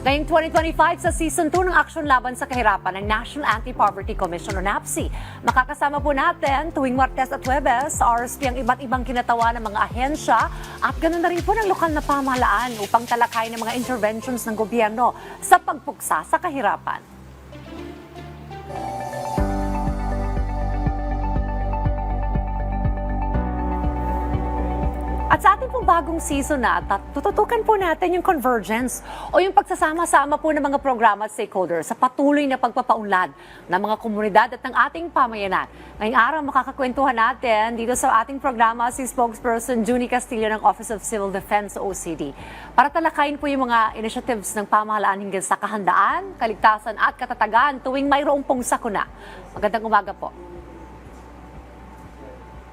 Ngayong 2025 sa Season 2 ng Aksyon Laban sa Kahirapan ng National Anti-Poverty Commission o NAPSI. Makakasama po natin tuwing Martes at Huwebes sa RSP ang iba't ibang kinatawa ng mga ahensya at ganoon na rin po ng lokal na pamahalaan upang talakay ng mga interventions ng gobyerno sa pagpuksa sa kahirapan. At sa ating pong bagong season na, tututukan po natin yung convergence o yung pagsasama-sama po ng mga programa at stakeholders sa patuloy na pagpapaunlad ng mga komunidad at ng ating pamayanan. Ngayong araw, makakakwentuhan natin dito sa ating programa si spokesperson Junie Castillo ng Office of Civil Defense OCD para talakayin po yung mga initiatives ng pamahalaan hinggil sa kahandaan, kaligtasan at katatagan tuwing mayroong pong sakuna. Magandang umaga po.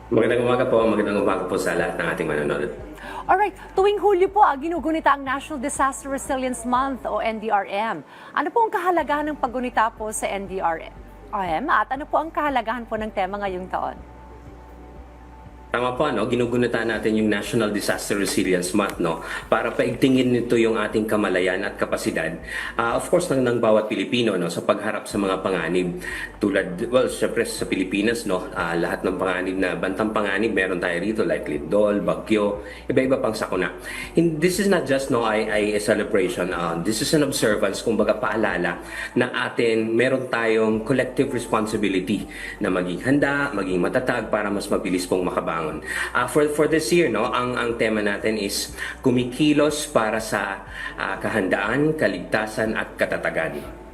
Magandang umaga po, magandang umaga po sa lahat ng ating manonood. Alright, tuwing Hulyo po, ah, ginugunita ang National Disaster Resilience Month o NDRM. Ano po ang kahalagahan ng paggunita po sa NDRM at ano po ang kahalagahan po ng tema ngayong taon? Tama po, no? ginugunita natin yung National Disaster Resilience Month no? para paigtingin nito yung ating kamalayan at kapasidad. Ah, of course, ng, ng bawat Pilipino no? sa pagharap sa mga panganib. Tulad, well, syempre sa Pilipinas, no? ah, lahat ng panganib na bantang panganib meron tayo rito like Lindol, Bagyo, iba-iba pang sakuna. And this is not just no, I, I, a celebration. ah, this is an observance, kumbaga paalala na atin meron tayong collective responsibility na maging handa, maging matatag para mas mabilis pong makabangon. Ah, for for this year, no, ang ang tema natin is kumikilos para sa ah, kahandaan, kaligtasan at katatagan.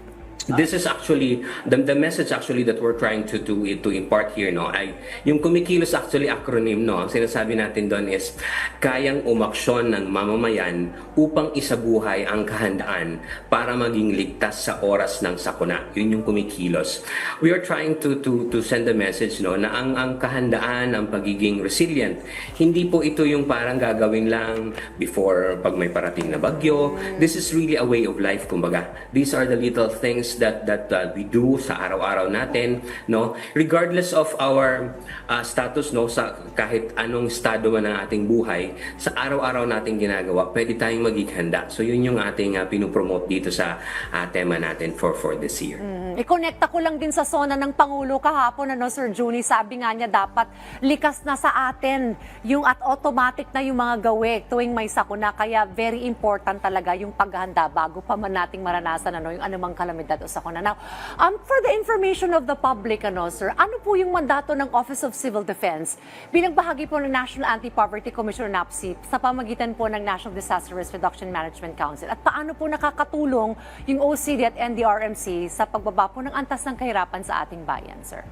This is actually the, the message actually that we're trying to to to impart here no? Ay yung kumikilos actually acronym no? Ang sinasabi natin doon is kayang umaksyon ng mamamayan upang isabuhay ang kahandaan para maging ligtas sa oras ng sakuna. Yun yung kumikilos. We are trying to to to send a message no? Na ang ang kahandaan ang pagiging resilient hindi po ito yung parang gagawin lang before pag may parating na bagyo. This is really a way of life kumbaga. These are the little things that that uh, we do sa araw-araw natin no? Regardless of our uh, status no sa kahit anong estado man ng ating buhay sa araw-araw nating ginagawa pwede tayong maging handa. So yun yung ating uh, pinopromote dito sa uh, tema natin for for this year. Mm, I-connecta ko lang din sa sona ng Pangulo kahapon, ano, Sir Juni, sabi nga niya dapat likas na sa atin yung at automatic na yung mga gawi tuwing may sakuna. Kaya very important talaga yung paghahanda bago pa man nating maranasan ano, yung anumang kalamidad o sakuna. Now, um, for the information of the public, ano, Sir, ano po yung mandato ng Office of Civil Defense bilang bahagi po ng National Anti-Poverty Commission NAPSI sa pamagitan po ng National Disaster Risk Reduction Management Council? At paano po nakakatulong yung OCD at NDRMC sa pagbaba po ng antas ng kahirapan sa ating bayan, sir?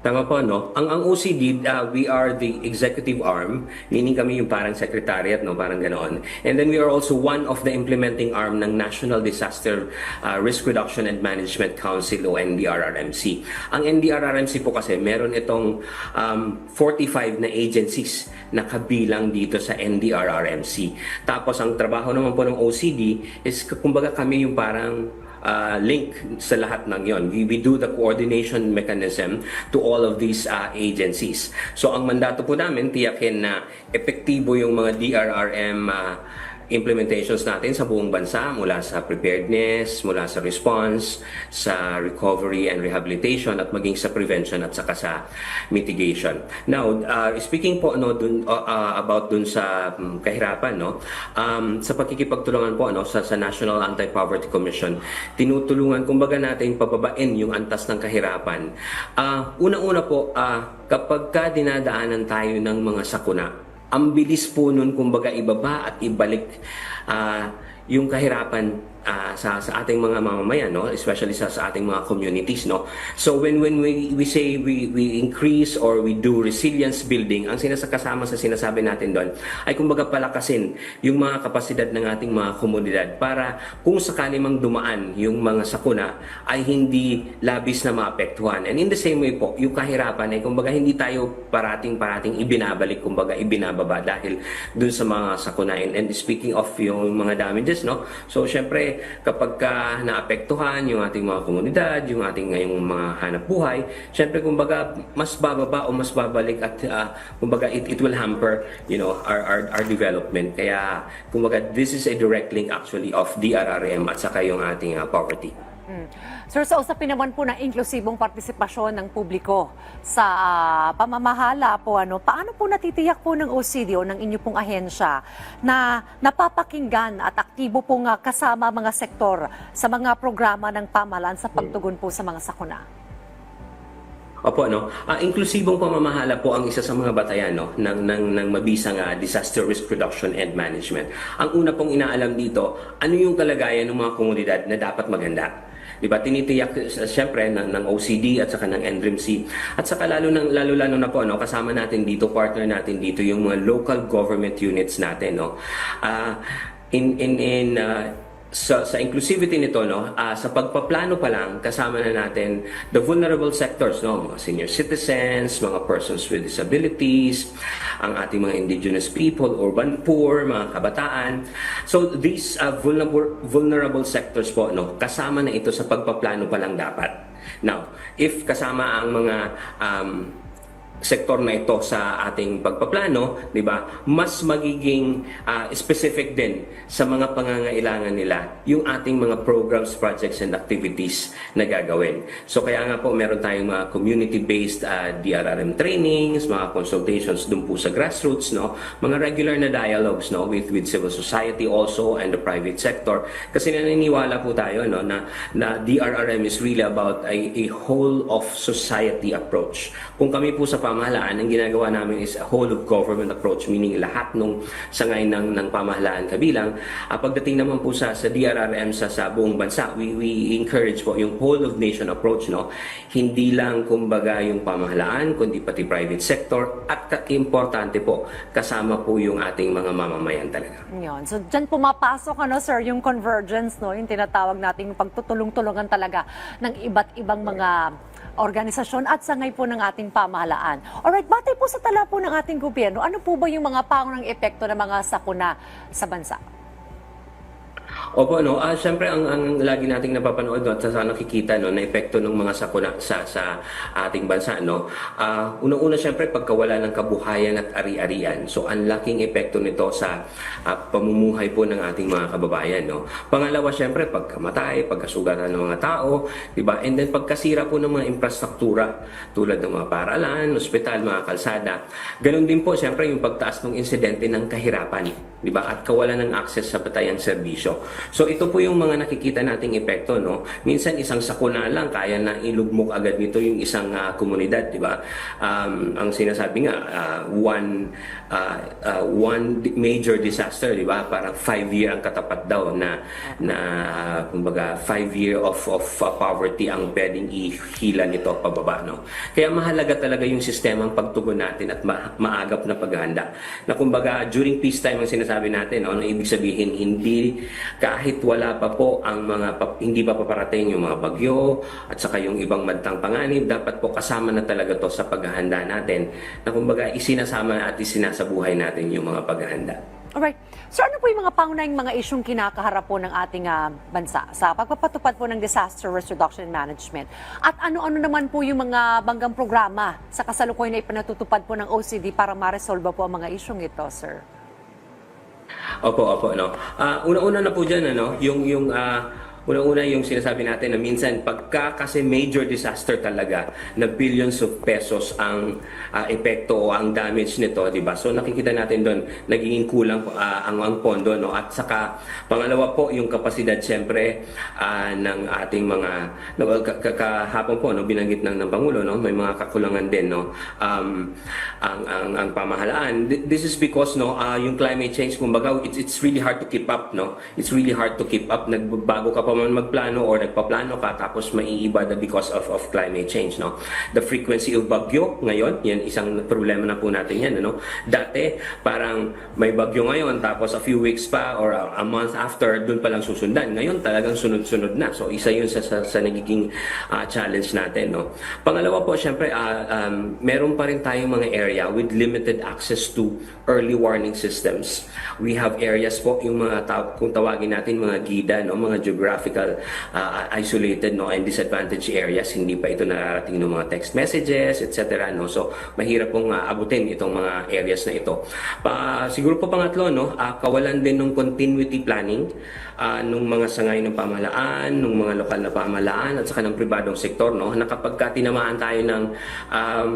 Tama po, no? Ang, ang OCD, uh, we are the executive arm, meaning kami yung parang secretariat, no? Parang ganoon. And then we are also one of the implementing arm ng National Disaster uh, Risk Reduction and Management Council o NDRRMC. Ang NDRRMC po kasi, meron itong um, 45 na agencies na kabilang dito sa NDRRMC. Tapos ang trabaho naman po ng OCD is kumbaga kami yung parang uh, link sa lahat ng yon. We, we do the coordination mechanism to all of these uh, agencies. So ang mandato po namin, tiyakin na epektibo yung mga DRRM uh, implementations natin sa buong bansa mula sa preparedness, mula sa response, sa recovery and rehabilitation at maging sa prevention at saka sa mitigation. Now, uh, speaking po no dun uh, uh, about dun sa um, kahirapan no, um, sa pagkikipagtulungan po no sa, sa National Anti-Poverty Commission, tinutulungan kumbaga natin pababain yung antas ng kahirapan. Uh, una-una po uh, kapag ka dinadaanan tayo ng mga sakuna, ang bilis po nun kumbaga ibaba at ibalik ah, yung kahirapan ah, sa sa ating mga mamamayan no? Especially sa sa ating mga communities no? So when when we we say we we increase or we do resilience building ang sinasakasama sa sinasabi natin doon ay kumbaga palakasin yung mga kapasidad ng ating mga komunidad para kung sakali mang dumaan yung mga sakuna ay hindi labis na maapektuhan. And in the same way po yung kahirapan ay kumbaga hindi tayo parating parating ibinabalik kumbaga ibinababa dahil dun sa mga sakuna. And, and speaking of yung mga damages no? So syempre kapag ka naapektuhan yung ating mga komunidad, yung ating ngayong mga hanap buhay, syempre kumbaga mas bababa o mas babalik at ah, kumbaga it, it will hamper you know our, our our development. Kaya kumbaga this is a direct link actually of DRRM at saka yung ating ah, poverty. Sir, sa usapin naman po ng inklusibong partisipasyon ng publiko sa ah, pamamahala po, ano, paano po natitiyak po ng OCD o ng inyo pong ahensya na napapakinggan at aktibo pong ah, kasama mga sektor sa mga programa ng pamahalaan sa pagtugon po sa mga sakuna? Opo, no. Ah, inklusibong pamamahala po ang isa sa mga batayan no, ng, ng, ng mabisang ah, disaster risk reduction and management. Ang una pong inaalam dito, ano yung kalagayan ng mga komunidad na dapat maganda. Di ba? Tinitiyak uh, siyempre ng, ng OCD at saka ng NDRIMC. At saka lalo ng lalo lalo na po no, kasama natin dito, partner natin dito yung mga local government units natin, no. Ah, in in in ah, sa, sa inclusivity nito no ah, sa pagpaplano pa lang kasama na natin the vulnerable sectors no mga senior citizens mga persons with disabilities ang ating mga indigenous people urban poor mga kabataan. So these ah, vulnerable vulnerable sectors po no kasama na ito sa pagpaplano pa lang dapat. Now if kasama ang mga um, sektor na ito sa ating pagpaplano, 'di ba? Mas magiging ah, specific din sa mga pangangailangan nila yung ating mga programs, projects and activities na gagawin. So kaya nga po meron tayong mga community-based ah, DRRM trainings, mga consultations dun po sa grassroots, no? Mga regular na dialogues, no, with with civil society also and the private sector kasi naniniwala po tayo no na na DRRM is really about a, a whole of society approach. Kung kami po sa pamahalaan, ang ginagawa namin is a whole of government approach, meaning lahat nung sangay ng, ng pamahalaan kabilang. Uh, pagdating naman po sa, sa DRRM sa, sa buong bansa, we, we encourage po yung whole of nation approach, no? Hindi lang kumbaga yung pamahalaan, kundi pati private sector at importante po, kasama po yung ating mga mamamayan talaga. Yun. So, dyan pumapasok, ano, sir, yung convergence, no? Yung tinatawag nating pagtutulong-tulungan talaga ng iba't ibang mga organisasyon at sangay po ng ating pamahalaan. Alright, batay po sa tala po ng ating gobyerno, ano po ba yung mga pangunang epekto ng mga sakuna sa bansa? Opo, no. Ah, syempre ang ang lagi nating napapanood no, at sa nakikita no na epekto ng mga sakuna sa sa ating bansa no. Ah, unang-una syempre pagkawala ng kabuhayan at ari-arian. So ang laking epekto nito sa ah, pamumuhay po ng ating mga kababayan no. Pangalawa syempre pagkamatay, pagkasugatan ng mga tao, 'di ba? And then pagkasira po ng mga infrastruktura tulad ng mga paaralan, ospital, mga kalsada. Ganon din po syempre yung pagtaas ng insidente ng kahirapan, 'di ba? At kawalan ng access sa patayang serbisyo. So ito po yung mga nakikita nating epekto, no? Minsan isang sakuna lang kaya na ilugmok agad nito yung isang ah, komunidad, di ba? Um, ang sinasabi nga, ah, one ah, ah, one major disaster, di ba? Parang five year ang katapat daw na na kumbaga five year of of ah, poverty ang pwedeng ihila nito pababa, no? Kaya mahalaga talaga yung sistemang pagtugon natin at ma- maagap na paghahanda. Na kumbaga during peacetime ang sinasabi natin, ano ibig sabihin hindi kahit wala pa po ang mga hindi pa paparating yung mga bagyo at saka yung ibang mantang panganib, dapat po kasama na talaga to sa paghahanda natin na kumbaga isinasama at isinasabuhay natin yung mga paghahanda. Alright. So ano po yung mga pangunahing mga isyong kinakaharap po ng ating ah, bansa sa pagpapatupad po ng disaster risk reduction and management? At ano-ano naman po yung mga banggang programa sa kasalukuyan na ipinatutupad po ng OCD para ma-resolve po ang mga isyong ito, sir? Opo, opo, no. Ah, una-una na po diyan ano, yung yung ah, Unang-una yung sinasabi natin na minsan pagka kasi major disaster talaga na billions of pesos ang ah, epekto o ang damage nito, 'di ba? So nakikita natin doon nagiging kulang ah, ang ang pondo no? At saka pangalawa po yung kapasidad siyempre ah, ng ating mga no, ka- ka- kahapon po no binanggit ng ng pangulo no? May mga kakulangan din no? Um, ang ang ang pamahalaan. Th- this is because no ah, yung climate change kumbaga it's it's really hard to keep up no? It's really hard to keep up. Nagbago ka pa man magplano or nagpaplano ka tapos maiiba na because of of climate change no? The frequency of bagyo ngayon yan isang problema na po natin yan ano? Dati parang may bagyo ngayon tapos a few weeks pa or a, a month after doon pa lang susundan. Ngayon talagang sunod-sunod na. So isa yun sa sa, sa nagiging ah, challenge natin no? Pangalawa po syempre ah, um, meron pa rin tayong mga area with limited access to early warning systems. We have areas po yung mga kung tawagin natin mga gida no? Mga geographical ah, isolated no and disadvantaged areas. Hindi pa ito nararating ng mga text messages etc no. So mahirap pong ah, abutin itong mga areas na ito. Pa siguro po pangatlo no ah, kawalan din ng continuity planning ah, nung mga sangay ng pamahalaan nung mga lokal na pamahalaan at saka ng pribadong sektor no. Na tayo ng um,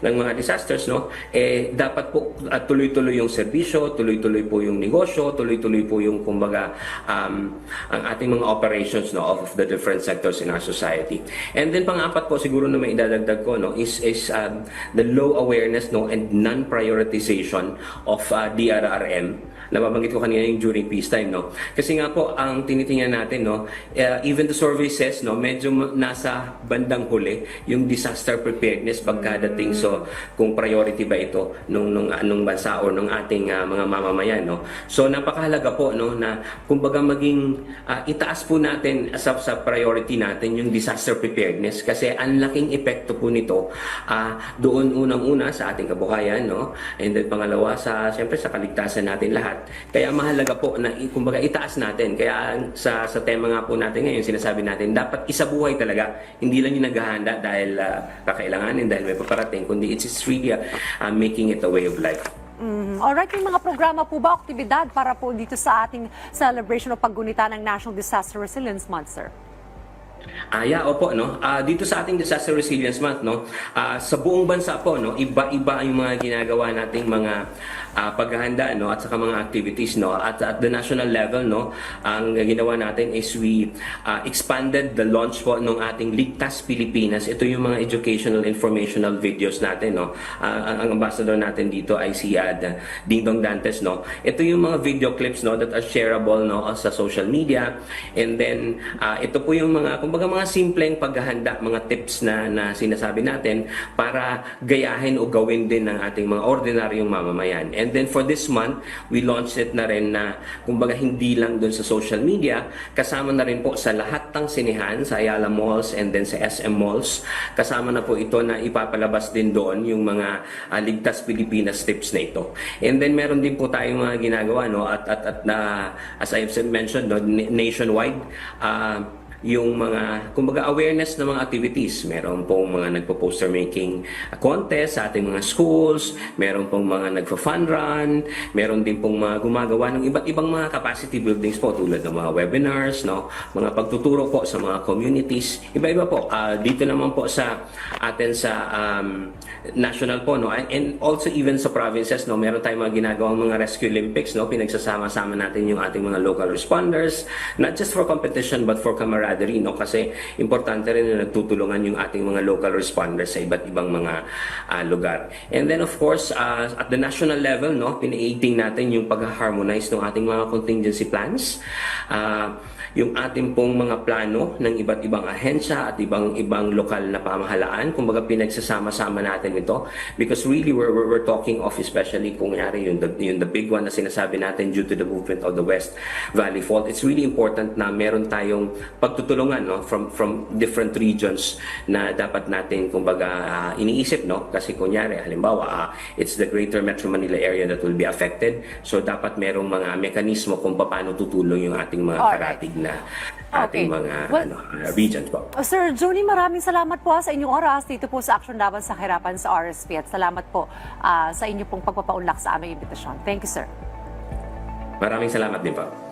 ng mga disasters, no, eh, dapat po at tuloy-tuloy yung serbisyo, tuloy-tuloy po yung negosyo, tuloy-tuloy po yung, kumbaga, um, ang ating mga operations, no, of the different sectors in our society. And then, pang-apat po, siguro na may idadagdag ko, no, is, is um, the low awareness, no, and non-prioritization of uh, DRRM nababanggit ko kanina yung during peacetime, no? Kasi nga po, ang tinitingnan natin, no, uh, even the survey says, no, medyo nasa bandang huli yung disaster preparedness pagkadating. So, kung priority ba ito nung, nung, nung bansa or nung ating uh, mga mamamayan, no? So, napakahalaga po, no, na kumbaga maging uh, itaas po natin sa, sa priority natin yung disaster preparedness kasi ang laking epekto po nito uh, doon unang-una sa ating kabuhayan, no? And then pangalawa sa, siyempre, sa kaligtasan natin lahat. Kaya mahalaga po na kumbaga itaas natin. Kaya sa sa tema nga po natin ngayon, sinasabi natin dapat isabuhay talaga. Hindi lang yung naghahanda dahil uh, kakailanganin dahil may paparating, kundi it's, it's really uh, uh, making it a way of life. Mm, alright, may mga programa po ba, aktibidad para po dito sa ating celebration o paggunita ng National Disaster Resilience Month, sir? Ah, yeah, opo, no. Ah, dito sa ating Disaster Resilience Month, no, ah, sa buong bansa po, no, iba-iba yung mga ginagawa nating mga ah, paghahanda, no, at saka mga activities, no. At at the national level, no, ang ginawa natin is we ah, expanded the launch po ng ating Ligtas Pilipinas. Ito yung mga educational informational videos natin, no. Ah, ang, ambassador natin dito ay si Ad Dingdong Dantes, no. Ito yung mga video clips, no, that are shareable, no, sa social media. And then ah, ito po yung mga kumbaga mga simpleng paghahanda, mga tips na na sinasabi natin para gayahin o gawin din ng ating mga ordinaryong mamamayan. And then for this month, we launched it na rin na kumbaga hindi lang doon sa social media, kasama na rin po sa lahat ng sinihan, sa Ayala Malls and then sa SM Malls. Kasama na po ito na ipapalabas din doon yung mga ah, Ligtas Pilipinas tips na ito. And then meron din po tayong mga ginagawa no at at at na as I've mentioned no na- nationwide ah, yung mga, kumbaga, awareness ng mga activities. Meron pong mga nagpo-poster making contest sa ating mga schools, meron pong mga nagfa-fun run, meron din pong mga gumagawa ng iba't ibang mga capacity buildings po tulad ng mga webinars, no, mga pagtuturo po sa mga communities. Iba-iba po. Ah, dito naman po sa atin sa um, national po, no, and, and also even sa provinces, no, meron tayong mga ginagawang mga rescue Olympics, no, pinagsasama-sama natin yung ating mga local responders, not just for competition but for camaraderie, no, kasi importante rin na nagtutulungan yung ating mga local responders sa iba't ibang mga ah, lugar. And then of course, ah, at the national level, no, pinaiting natin yung pag-harmonize ng ating mga contingency plans. Ah, yung ating pong mga plano ng iba't ibang ahensya at ibang ibang lokal na pamahalaan. Kumbaga pinagsasama-sama natin ito because really we're, we're, we're talking of especially kung yari yung the, yung the big one na sinasabi natin due to the movement of the West Valley Fault. It's really important na meron tayong pagtutulungan no from from different regions na dapat natin kumbaga ah, iniisip no kasi kunyari halimbawa ah, it's the greater Metro Manila area that will be affected. So dapat merong mga mekanismo kung paano tutulong yung ating mga Alright. karatig na ating Okay. mga Well, ano, uh, regions po. Uh, Sir Junie, maraming salamat po ah, sa inyong oras dito po sa Action Laban sa Kahirapan sa RSP at salamat po ah, sa inyo pong pagpapaunlak sa aming imbitasyon. Thank you, sir. Maraming salamat din po.